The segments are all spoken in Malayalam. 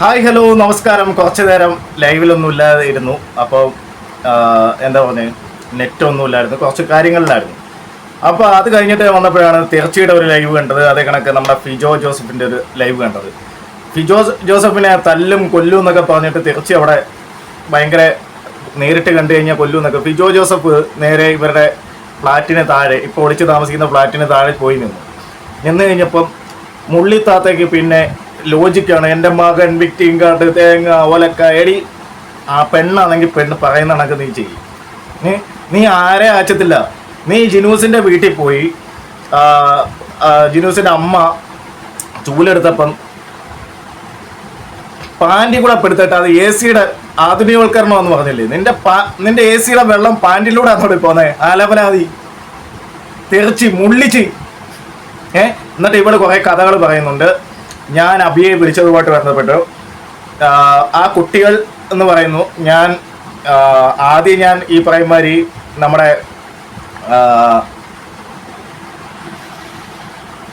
ഹായ് ഹലോ നമസ്കാരം. കുറച്ചു നേരം ലൈവിലൊന്നും ഇല്ലാതെ ഇരുന്നു അപ്പോൾ എന്താ പറഞ്ഞത് നെറ്റ് ഒന്നും ഇല്ലായിരുന്നു. കുറച്ച് കാര്യങ്ങളിലായിരുന്നു. അപ്പോൾ അത് കഴിഞ്ഞിട്ട് വന്നപ്പോഴാണ് തിർച്ചിയുടെ ഒരു ലൈവ് കണ്ടത്. അതേ കണക്ക് നമ്മുടെ ഫിജോ ജോസഫിന്റെ ഒരു ലൈവ് കണ്ടത്. ഫിജോ ജോസഫിനെ തല്ലും കൊല്ലും എന്നൊക്കെ പറഞ്ഞിട്ട് തിർച്ചി അവിടെ ഭയങ്കര നേരിട്ട് കണ്ടു കഴിഞ്ഞാൽ കൊല്ലും എന്നൊക്കെ. ഫിജോ ജോസഫ് നേരെ ഇവരുടെ ഫ്ലാറ്റിന് താഴെ ഇപ്പോൾ ഒളിച്ച് താമസിക്കുന്ന ഫ്ലാറ്റിന് താഴെ പോയി നിന്നു. നിന്ന് കഴിഞ്ഞപ്പം മുള്ളിത്താത്തേക്ക് പിന്നെ ലോജിക്കാണ്. എന്റെ മകൻ വിക്ടിം കാട്ട് തേങ്ങ ഒലക്ക എടി ആ പെണ്ണാണെങ്കിൽ പെണ്ണ് പറയുന്ന കണക്ക് നീ ചെയ്യും. നീ നീ ആരെ അയച്ചത്തില്ല നീ ജിനൂസിന്റെ വീട്ടിൽ പോയി ജിനൂസിന്റെ അമ്മ ചൂലെടുത്തപ്പം പാന്റി കൂടെ പെടുത്തിട്ട് അത് എ സിയുടെ ആധുനികവൽക്കരണം എന്ന് പറഞ്ഞില്ലേ? നിന്റെ പാ- നിന്റെ എ സിയുടെ വെള്ളം പാന്റിലൂടെ അങ്ങോട്ട് പോന്നെ ആലപനാതി തെറിച്ച് മുള്ളിച്ച്. ഏ? എന്നിട്ട് ഇവൾ കുറെ കഥകൾ പറയുന്നുണ്ട്. ഞാൻ അഭിയെ വിളിച്ചതുമായിട്ട് ബന്ധപ്പെട്ടു. ആ, കുട്ടികൾ എന്ന് പറയുന്നു ഞാൻ ആദ്യം ഞാൻ ഈ പറയുമാതിരി നമ്മുടെ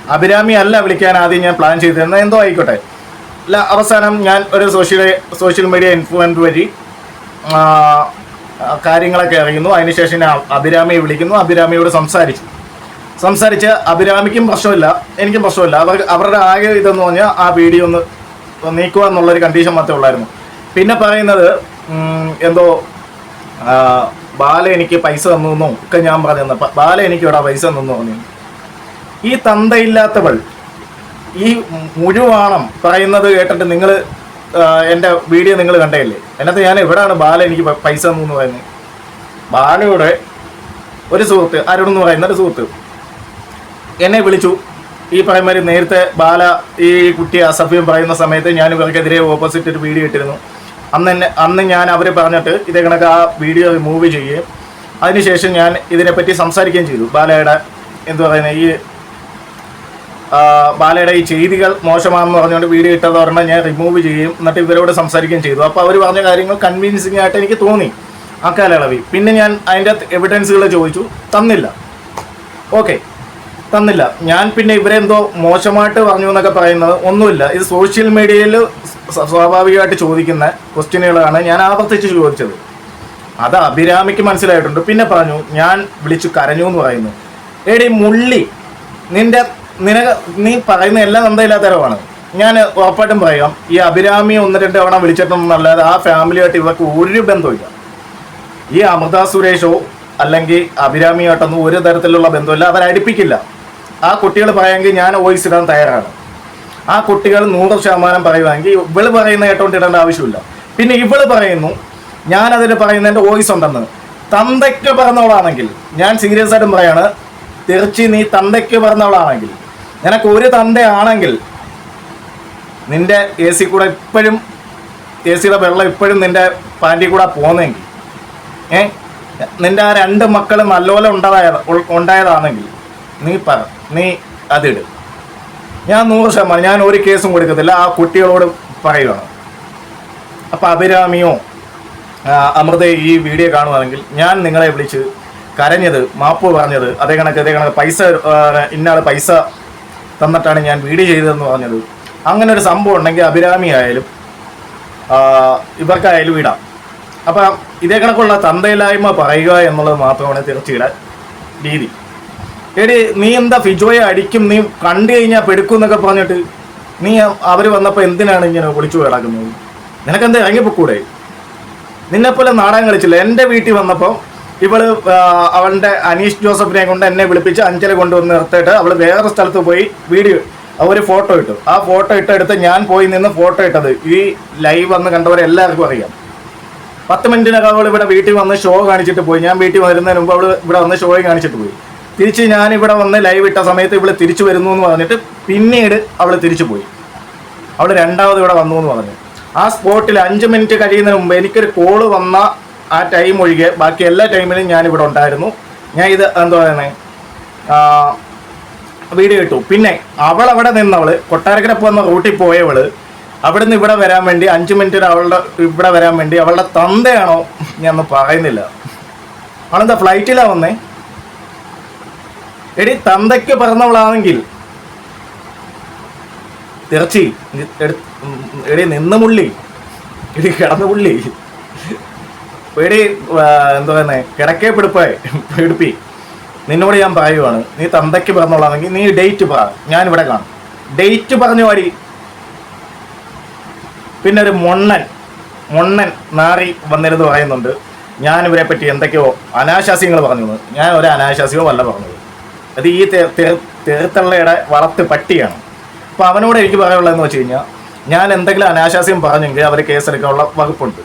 അഭിരാമി അല്ല വിളിക്കാൻ ആദ്യം ഞാൻ പ്ലാൻ ചെയ്തിരുന്നത്. എന്തോ ആയിക്കോട്ടെ. അല്ല അവസാനം ഞാൻ ഒരു സോഷ്യൽ സോഷ്യൽ മീഡിയ ഇൻഫ്ലുവൻസ് വഴി കാര്യങ്ങളൊക്കെ അറിയുന്നു. അതിനുശേഷം ഞാൻ അഭിരാമിയെ വിളിക്കുന്നു. അഭിരാമിയോട് സംസാരിച്ചു. സംസാരിച്ച് അഭിരാമിക്കും പ്രശ്നമില്ല എനിക്കും പ്രശ്നമില്ല. അവർ അവരുടെ ആകെ ഇതെന്ന് പറഞ്ഞാൽ ആ വീഡിയോ ഒന്ന് നീക്കുക എന്നുള്ളൊരു കണ്ടീഷൻ മാത്രമേ ഉള്ളായിരുന്നു. പിന്നെ പറയുന്നത് എന്തോ ബാല എനിക്ക് പൈസ തന്നു എന്നോ ഒക്കെ ഞാൻ പറഞ്ഞു ബാല എനിക്ക് ഇവിടെ പൈസ തന്നു പറഞ്ഞു. ഈ തന്തയില്ലാത്തവൾ ഈ മുഴുവാണം പറയുന്നത് കേട്ടിട്ട് നിങ്ങൾ എന്റെ വീഡിയോ നിങ്ങൾ കണ്ടതല്ലേ എന്നത്തെ ഞാൻ എവിടെയാണ് ബാല എനിക്ക് പൈസ തന്നു എന്ന് പറയുന്നത്? ബാലയുടെ ഒരു സുഹൃത്ത് അരുൺ എന്ന് പറയുന്ന ഒരു സുഹൃത്ത്. എന്നെ വിളിച്ചു. ഈ പറയുമാതിരി നേരത്തെ ബാല ഈ കുട്ടി അസഭ്യം പറയുന്ന സമയത്ത് ഞാൻ ഇവർക്കെതിരെ ഓപ്പോസിറ്റ് ഒരു വീഡിയോ ഇട്ടിരുന്നു. അന്ന് എന്നെ അന്ന് ഞാൻ അവരെ പറഞ്ഞിട്ട് ഇതേ കണക്ക് ആ വീഡിയോ റിമൂവ് ചെയ്യുകയും അതിനുശേഷം ഞാൻ ഇതിനെപ്പറ്റി സംസാരിക്കുകയും ചെയ്തു. ബാലയുടെ എന്തു പറയുന്നത് ഈ ബാലയുടെ ഈ ചെയ്തികൾ മോശമാണെന്ന് പറഞ്ഞുകൊണ്ട് വീഡിയോ ഇട്ടത് പറഞ്ഞാൽ ഞാൻ റിമൂവ് ചെയ്യും എന്നിട്ട് ഇവരോട് സംസാരിക്കുകയും ചെയ്തു. അപ്പോൾ അവർ പറഞ്ഞ കാര്യങ്ങൾ കൺവീൻസിങ് ആയിട്ട് എനിക്ക് തോന്നി ആ കാലയളവിൽ. പിന്നെ ഞാൻ അതിന്റെ എവിഡൻസുകൾ ചോദിച്ചു. തന്നില്ല. ഓക്കെ തന്നില്ല. ഞാൻ പിന്നെ ഇവരെ എന്തോ മോശമായിട്ട് പറഞ്ഞു എന്നൊക്കെ പറയുന്നത് ഒന്നുമില്ല. ഇത് സോഷ്യൽ മീഡിയയിൽ സ്വാഭാവികമായിട്ട് ചോദിക്കുന്ന ക്വസ്റ്റ്യനുകളാണ് ഞാൻ ആവർത്തിച്ച് ചോദിച്ചത്. അത് അഭിരാമിക്ക് മനസ്സിലായിട്ടുണ്ട്. പിന്നെ പറഞ്ഞു ഞാൻ വിളിച്ചു കരഞ്ഞു എന്ന് പറയുന്നു. എടി മുള്ളി നിന്റെ നിന നീ പറയുന്ന എല്ലാം നന്ദയില്ലാത്തരവാണ് ഞാൻ ഉറപ്പായിട്ടും പറയാം ഈ അഭിരാമി ഒന്ന് രണ്ട് തവണ വിളിച്ചിട്ടൊന്നല്ലാതെ ആ ഫാമിലിയായിട്ട് ഇവർക്ക് ഒരു ബന്ധമില്ല ഈ അമൃത സുരേഷോ അല്ലെങ്കിൽ അഭിരാമിയായിട്ടൊന്നും ഒരു തരത്തിലുള്ള ബന്ധമില്ല അവരടിപ്പിക്കില്ല. ആ കുട്ടികൾ പറയാമെങ്കിൽ ഞാൻ വോയിസ് ഇടാൻ തയ്യാറാണ്. ആ കുട്ടികൾ നൂറ് ശതമാനം പറയുവാണെങ്കിൽ ഇവൾ പറയുന്ന കേട്ടോണ്ട് ഇടേണ്ട ആവശ്യമില്ല. പിന്നെ ഇവൾ പറയുന്നു ഞാൻ അതിൽ പറയുന്ന എന്റെ വോയിസ് ഉണ്ടെന്ന്. തന്തയ്ക്ക് പറഞ്ഞവളാണെങ്കിൽ ഞാൻ സീരിയസ് ആയിട്ടും പറയാണ് തിരിച്ച് നീ തന്തയ്ക്ക് പറഞ്ഞവളാണെങ്കിൽ നിനക്ക് ഒരു തന്തയാണെങ്കിൽ നിന്റെ എ സി കൂടെ ഇപ്പോഴും എ സിയുടെ വെള്ളം ഇപ്പോഴും നിന്റെ പാന്റി കൂടെ പോകുന്നെങ്കിൽ ഏ? നിന്റെ ആ രണ്ട് മക്കൾ നല്ലപോലെ ഉണ്ടായ ഉണ്ടായതാണെങ്കിൽ നീ പറ. നീ അതിട്. ഞാൻ നൂറ് ശതമാനം ഞാൻ ഒരു കേസും കൊടുക്കത്തില്ല ആ കുട്ടികളോട് പറയുകയാണ് അപ്പം അഭിരാമിയോ അമൃത ഈ വീഡിയോ കാണുവാണെങ്കിൽ ഞാൻ നിങ്ങളെ വിളിച്ച് കരഞ്ഞത് മാപ്പ് പറഞ്ഞത് അതേ കണക്ക് അതേ കണക്ക് പൈസ ഇന്നാൾ പൈസ തന്നിട്ടാണ് ഞാൻ വീഡിയോ ചെയ്തതെന്ന് പറഞ്ഞത്. അങ്ങനെ ഒരു സംഭവം ഉണ്ടെങ്കിൽ അഭിരാമി ആയാലും ഇവർക്കായാലും ഇടാം. അപ്പം ഇതേ കണക്കുള്ള തന്തയില്ലായ്മ പറയുക എന്നുള്ളത് മാത്രമാണ് തീർച്ചയുടെ രീതി. എടി നീ എന്താ ഫിജോയെ അടിക്കും? നീ കണ്ടു കഴിഞ്ഞാൽ പെടുക്കും എന്നൊക്കെ പറഞ്ഞിട്ട് നീ അവർ വന്നപ്പോൾ എന്തിനാണ് ഇങ്ങനെ വിളിച്ചു കിടക്കുന്നത് നിനക്കെന്താ ഇറങ്ങിപ്പോക്കൂടെ? നിന്നെപ്പോലെ നാടകം കളിച്ചില്ല. എന്റെ വീട്ടിൽ വന്നപ്പോൾ ഇവൾ അവളുടെ അനീഷ് ജോസഫിനെ കൊണ്ട് എന്നെ വിളിപ്പിച്ച് അഞ്ചല കൊണ്ടുവന്ന് നിർത്തിയിട്ട് അവൾ വേറെ സ്ഥലത്ത് പോയി വീഡിയോ ഒരു ഫോട്ടോ ഇട്ടു. ആ ഫോട്ടോ ഇട്ടെടുത്ത് ഞാൻ പോയി നിന്ന് ഫോട്ടോ ഇട്ടത്. ഈ ലൈവ് വന്ന് കണ്ടവരെ എല്ലാവർക്കും അറിയാം. പത്ത് മിനിറ്റിനകം അവൾ ഇവിടെ വീട്ടിൽ വന്ന് ഷോ കാണിച്ചിട്ട് പോയി. ഞാൻ വീട്ടിൽ വരുന്നതിന് മുമ്പ് അവൾ ഇവിടെ വന്ന് ഷോയും കാണിച്ചിട്ട് പോയി. തിരിച്ച് ഞാൻ ഇവിടെ വന്ന് ലൈവ് ഇട്ട സമയത്ത് ഇവൾ തിരിച്ചു വരുന്നു എന്ന് പറഞ്ഞിട്ട് പിന്നീട് അവൾ തിരിച്ചു പോയി. അവൾ രണ്ടാമത് ഇവിടെ വന്നു എന്ന് പറഞ്ഞു. ആ സ്പോട്ടിൽ അഞ്ച് മിനിറ്റ് കഴിയുന്നതിന് മുമ്പ് എനിക്കൊരു കോൾ വന്ന ആ ടൈം ഒഴികെ ബാക്കി എല്ലാ ടൈമിലും ഞാൻ ഇവിടെ ഉണ്ടായിരുന്നു. ഞാൻ ഇത് എന്താ പറയുന്നത് വീഡിയോ ഇട്ടു. പിന്നെ അവൾ അവിടെ നിന്നവൾ കൊട്ടാരക്കര പോകുന്ന റൂട്ടിൽ പോയവൾ അവിടുന്ന് ഇവിടെ വരാൻ വേണ്ടി അഞ്ച് മിനിറ്റ് അവളുടെ ഇവിടെ വരാൻ വേണ്ടി അവളുടെ തന്തയാണോ? ഞാൻ പറയുന്നില്ല. അവളെന്താ ഫ്ലൈറ്റിലാണ് വന്നേ? എടി തന്തയ്ക്ക് പറഞ്ഞവളാണെങ്കിൽ തിറച്ചി എടു- നിന്ന് മുള്ളി. എടി കിടന്ന പുള്ളി എടി എന്താ പറയുന്നത് കിടക്കേ പിടിപ്പേ പിടിപ്പി. നിന്നോട് ഞാൻ പറയുവാണ് നീ തന്തയ്ക്ക് പറഞ്ഞോളാണെങ്കിൽ നീ ഡേറ്റ് പറ ഞാൻ ഇവിടെ കാണും. ഡേറ്റ് പറഞ്ഞു പാടി പിന്നെ ഒരു മൊണ്ണൻ മൊണ്ണൻ നാറി വന്നിരുന്ന് പറയുന്നുണ്ട് ഞാൻ ഇവരെ പറ്റി എന്തൊക്കെയോ അനാശാസ്യങ്ങൾ പറഞ്ഞു ഞാൻ ഒരു അനാശാസ്യവും അല്ല പറഞ്ഞത് അത് ഈ തെറുത്തള്ളയുടെ വളർത്ത് പട്ടിയാണ്. അപ്പോൾ അവനോട് എനിക്ക് പറയാനുള്ളതെന്ന് വെച്ച് കഴിഞ്ഞാൽ ഞാൻ എന്തെങ്കിലും അനാശാസ്യം പറഞ്ഞെങ്കിൽ അവർ കേസെടുക്കാനുള്ള വകുപ്പുണ്ട്.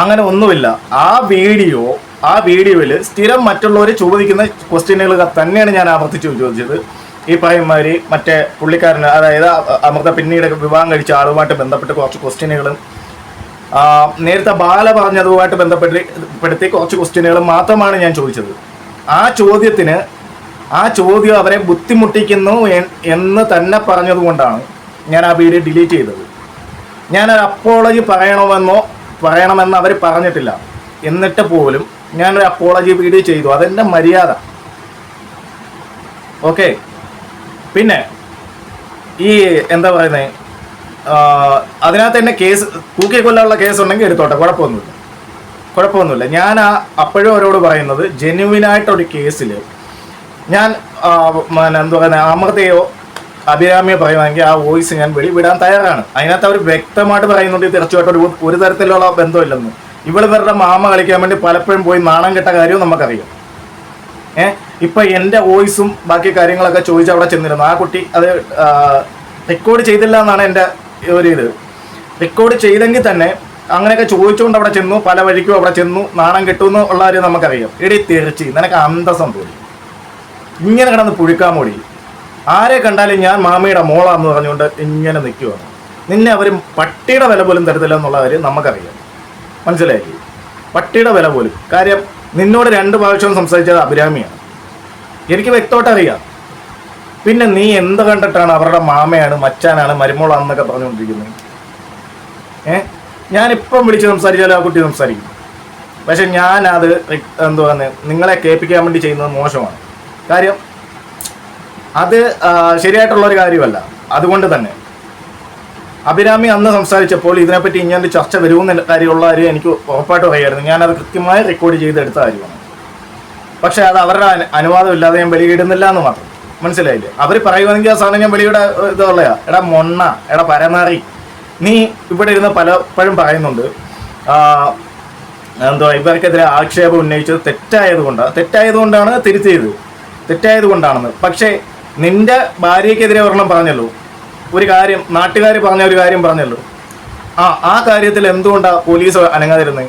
അങ്ങനെ ഒന്നുമില്ല. ആ വീഡിയോ ആ വീഡിയോയിൽ സ്ഥിരം മറ്റുള്ളവർ ചോദിക്കുന്ന ക്വസ്റ്റ്യനുകൾ തന്നെയാണ് ഞാൻ ആവർത്തിച്ച് ചോദിച്ചത്. ഈ പറയുമാതിരി മറ്റേ പുള്ളിക്കാരന് അതായത് അമൃത പിന്നീട് വിവാഹം കഴിച്ച ആളുമായിട്ട് ബന്ധപ്പെട്ട് കുറച്ച് ക്വസ്റ്റ്യനുകളും നേരത്തെ ബാല പറഞ്ഞതുമായിട്ട് ബന്ധപ്പെട്ട് പെടുത്തി കുറച്ച് ക്വസ്റ്റ്യനുകൾ മാത്രമാണ് ഞാൻ ചോദിച്ചത്. ആ ചോദ്യത്തിന് ആ ചോദ്യം അവരെ ബുദ്ധിമുട്ടിക്കുന്നു എന്ന് തന്നെ പറഞ്ഞതുകൊണ്ടാണ് ഞാൻ ആ വീഡിയോ ഡിലീറ്റ് ചെയ്തത്. ഞാൻ ഒരു അപ്പോളജി പറയണമെന്നോ പറയണമെന്ന് അവർ പറഞ്ഞിട്ടില്ല. എന്നിട്ട് പോലും ഞാനൊരു അപ്പോളജി വീഡിയോ ചെയ്തു. അതെന്റെ മര്യാദ. ഓക്കെ പിന്നെ ഈ എന്താ പറയുന്നത് അതിനകത്ത് തന്നെ കേസ് തൂക്കി കൊല്ലാനുള്ള കേസ് ഉണ്ടെങ്കിൽ എടുത്തോട്ടെ. കുഴപ്പമൊന്നുമില്ല. കുഴപ്പമൊന്നുമില്ല. ഞാൻ ആ അപ്പോഴും അവരോട് പറയുന്നത് ജെന്യുവിനായിട്ടൊരു കേസിൽ ഞാൻ എന്താ പറയുന്നത് അമൃതയോ അഭിരാമിയോ പറയുവാണെങ്കിൽ ആ വോയിസ് ഞാൻ വെളിവിടാൻ തയ്യാറാണ്. അതിനകത്ത് അവർ വ്യക്തമായിട്ട് പറയുന്നുണ്ട് തീർച്ചയായിട്ടും ഒരു ഒരു തരത്തിലുള്ള ബന്ധമില്ലെന്ന്. ഇവിടെ ഇവരുടെ മാമ കളിക്കാൻ വേണ്ടി പലപ്പോഴും പോയി നാണം കെട്ട കാര്യവും നമുക്കറിയാം. ഏ? ഇപ്പൊ എന്റെ വോയിസും ബാക്കി കാര്യങ്ങളൊക്കെ ചോദിച്ച് അവിടെ ചെന്നിരുന്നു. ആ കുട്ടി അത് റെക്കോർഡ് ചെയ്തില്ല എന്നാണ് എന്റെ ഒരു ഇത്. റെക്കോർഡ് ചെയ്തെങ്കിൽ തന്നെ അങ്ങനെയൊക്കെ ചോദിച്ചുകൊണ്ട് അവിടെ ചെന്നു പല വഴിക്കും അവിടെ ചെന്നു നാണം കിട്ടുമെന്ന് ഉള്ള കാര്യം നമുക്കറിയാം. എടി തിരിച്ച് നിനക്ക് അന്തസം തോന്നി. ഇങ്ങനെ കിടന്ന് പുഴുക്കാൻ മൂടി. ആരെ കണ്ടാലും ഞാൻ മാമിയുടെ മോളാന്ന് പറഞ്ഞുകൊണ്ട് ഇങ്ങനെ നിൽക്കുവാണ് നിന്നെ അവർ പട്ടിയുടെ വില പോലും തരത്തില്ല എന്നുള്ള കാര്യം നമുക്കറിയാം. മനസ്സിലായി പട്ടിയുടെ വില പോലും. കാര്യം നിന്നോട് രണ്ട് പ്രാവശ്യം സംസാരിച്ചത് അഭിരാമിയാണ്. എനിക്ക് വ്യക്തമായിട്ട് അറിയാം. പിന്നെ നീ എന്ത് കണ്ടിട്ടാണ് അവരുടെ മാമയാണ് മച്ചാനാണ് മരുമോളാണെന്നൊക്കെ പറഞ്ഞുകൊണ്ടിരിക്കുന്നത്? ഏ? ഞാനിപ്പം വിളിച്ച് സംസാരിച്ചാലും ആ കുട്ടി സംസാരിക്കും. പക്ഷെ ഞാനത് എന്തുവാന്ന് എന്തുവാ നിങ്ങളെ കേൾപ്പിക്കാൻ വേണ്ടി ചെയ്യുന്നത് മോശമാണ്. കാര്യം അത് ശരിയായിട്ടുള്ള ഒരു കാര്യമല്ല. അതുകൊണ്ട് തന്നെ. അഭിരാമി അന്ന് സംസാരിച്ചപ്പോൾ ഇതിനെപ്പറ്റി ഇങ്ങനെ ചർച്ച വരുമെന്ന കാര്യമുള്ള കാര്യം എനിക്ക് ഉറപ്പായിട്ട് പറയായിരുന്നു ഞാനത് കൃത്യമായി റെക്കോർഡ് ചെയ്തെടുത്ത കാര്യമാണ്. പക്ഷേ അത് അവരുടെ അനു- അനുവാദം ഇല്ലാതെ ഞാൻ വെളിയിടുന്നില്ല എന്ന് മാത്രം. മനസ്സിലായില്ലേ? അവർ പറയുവാണെങ്കിൽ ആ സാധനം ഞാൻ വെളിയുടെ ഇതുള്ളയാ എടാ മൊണ്ണ. എടാ പരനാറി. നീ ഇവിടെ ഇരുന്ന് പലപ്പോഴും പറയുന്നുണ്ട്. എന്തുവാ ഇവർക്കെതിരെ ആക്ഷേപം ഉന്നയിച്ചത് തെറ്റായത് കൊണ്ടാണ് തെറ്റായത് കൊണ്ടാണ് തിരുത്തിയത്. തെറ്റായത് കൊണ്ടാണെന്ന്. പക്ഷേ നിന്റെ ഭാര്യയ്ക്കെതിരെ ഒരെണ്ണം പറഞ്ഞല്ലോ. ഒരു കാര്യം നാട്ടുകാർ പറഞ്ഞ ഒരു കാര്യം പറഞ്ഞല്ലോ. ആ ആ കാര്യത്തിൽ എന്തുകൊണ്ടാണ് പോലീസ് അനങ്ങാതിരുന്നത്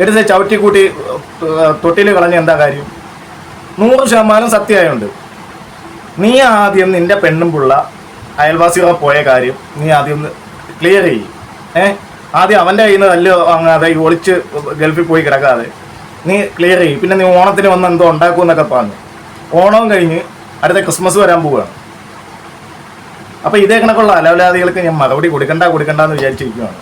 എടുത്ത് ചവിട്ടിക്കൂട്ടി തൊട്ടിൽ കളഞ്ഞ എന്താ കാര്യം? നൂറ് ശതമാനം സത്യമായുണ്ട്. നീ ആദ്യം നിന്റെ പെണ്ണും പിള്ള അയൽവാസികളെ പോയ കാര്യം നീ ആദ്യം ക്ലിയർ ചെയ്യും. ഏ? ആദ്യം അവന്റെ കയ്യിൽ നിന്ന് തല്ല് വാങ്ങാതെ ഒളിച്ച് ഗൾഫിൽ പോയി കിടക്കാതെ. നീ ക്ലിയർ ചെയ്യും. പിന്നെ നീ ഓണത്തിന് വന്ന് എന്തോ ഉണ്ടാക്കുമെന്നൊക്കെ പറഞ്ഞു. ഓണവും കഴിഞ്ഞ് അടുത്ത ക്രിസ്മസ് വരാൻ പോവുകയാണ് അപ്പോൾ ഇതേ കണക്കുള്ള അലവലാദികൾക്ക് ഞാൻ മറുപടി കൊടുക്കണ്ട കൊടുക്കണ്ടെന്ന് വിചാരിച്ചിരിക്കുകയാണ്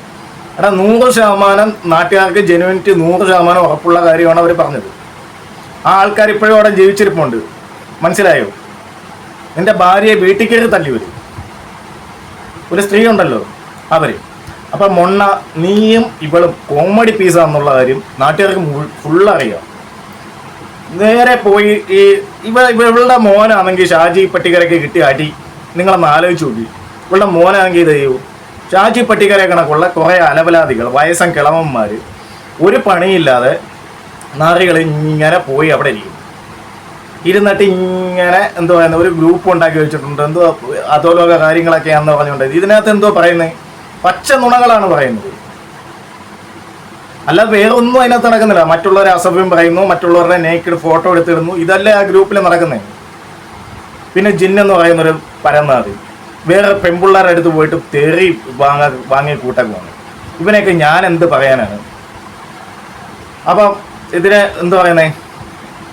എടാ നൂറ് ശതമാനം നാട്ടുകാർക്ക് ജെനുവിനിറ്റി നൂറ് ശതമാനം ഉറപ്പുള്ള കാര്യമാണ് അവർ പറഞ്ഞത്. ആ ആൾക്കാർ ഇപ്പോഴും അവിടെ ജീവിച്ചിരിപ്പുണ്ട്. മനസ്സിലായോ? എന്റെ ഭാര്യയെ വീട്ടിൽ കയറി തല്ലി വരും. ഒരു സ്ത്രീ ഉണ്ടല്ലോ അവർ അപ്പം മൊണ്ണ നീയും ഇവളും കോമഡി പീസാന്നുള്ള കാര്യം നാട്ടുകാർക്ക് ഫുൾ അറിയാം. നേരെ പോയി ഈ ഇവ ഇവ- ഇവളുടെ മോനാണെങ്കിൽ ഷാജി പട്ടിക്കരയ്ക്ക് കിട്ടിയ അടി. നിങ്ങളൊന്ന് ആലോചിച്ച് നോക്കി. ഇവളുടെ മോനാണെങ്കിൽ ഇത് ചെയ്യൂ. ഷാജി പട്ടികര കണക്കുള്ള കുറേ അലവലാദികൾ വയസ്സൻ കിളവന്മാർ ഒരു പണിയില്ലാതെ നാറികൾ ഇങ്ങനെ പോയി അവിടെ ഇരിക്കും. ഇരുന്നിട്ട് ഇങ്ങനെ എന്തോ പറയുന്നത് ഒരു ഗ്രൂപ്പ് ഉണ്ടാക്കി വെച്ചിട്ടുണ്ട്. എന്തോ അധോലോക കാര്യങ്ങളൊക്കെയാണെന്ന് പറഞ്ഞുകൊണ്ട്. ഇതിനകത്ത് എന്തോ പറയുന്നത്? പച്ച നുണകളാണ് പറയുന്നത്. അല്ല വേറെ ഒന്നും അതിനകത്ത് നടക്കുന്നില്ല. മറ്റുള്ളവരെ അസഭ്യം പറയുന്നു മറ്റുള്ളവരുടെ നേക്കിഡ് ഫോട്ടോ എടുത്തിടുന്നു. ഇതല്ലേ ആ ഗ്രൂപ്പിൽ നടക്കുന്നത് പിന്നെ ജിന്നെന്ന് പറയുന്നൊരു പരന്നാതി വേറെ പെൺപിള്ളേരുടെ അടുത്ത് പോയിട്ട് തെറി വാങ്ങാ വാങ്ങിയ കൂട്ടക്കുമാണ് ഇവനെയൊക്കെ ഞാൻ എന്ത് പറയാനാണ്? അപ്പം ഇതിനെ എന്ത് പറയുന്നേ?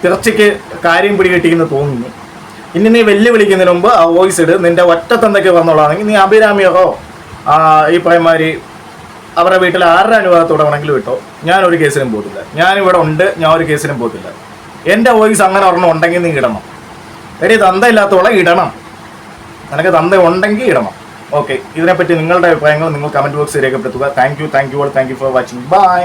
തിർച്ചയ്ക്ക് കാര്യം പിടികിട്ടിയെന്ന് തോന്നുന്നു. ഇനി നീ വെല്ലുവിളിക്കുന്നതിന് മുമ്പ് ആ വോയിസ് ഇട്. നിന്റെ ഒറ്റത്തെന്തൊക്കെ വന്നോളാണെങ്കിൽ നീ അഭിരാമിയോ? ഈ പറയുമാതിരി അവരുടെ വീട്ടിൽ ആരുടെ അനുവാദത്തോടെ വേണമെങ്കിലും വിട്ടോ ഞാൻ ഒരു കേസിനും പോകത്തില്ല. ഇവിടെ ഉണ്ട് ഞാൻ ഒരു കേസിനും പോകത്തില്ല. എന്റെ വോയിസ് അങ്ങനെ ഒരെണ്ണം ഉണ്ടെങ്കിൽ നീ ഇടണം. എടി തന്ത ഇല്ലാത്തവളെ ഇടണം. നിനക്ക് തന്ത ഉണ്ടെങ്കിൽ ഇടണം. ഓക്കെ ഇതിനെപ്പറ്റി നിങ്ങളുടെ അഭിപ്രായങ്ങൾ നിങ്ങൾ കമന്റ് ബോക്സിൽ രേഖപ്പെടുത്തുക. Thank you thank you all thank you for watching bye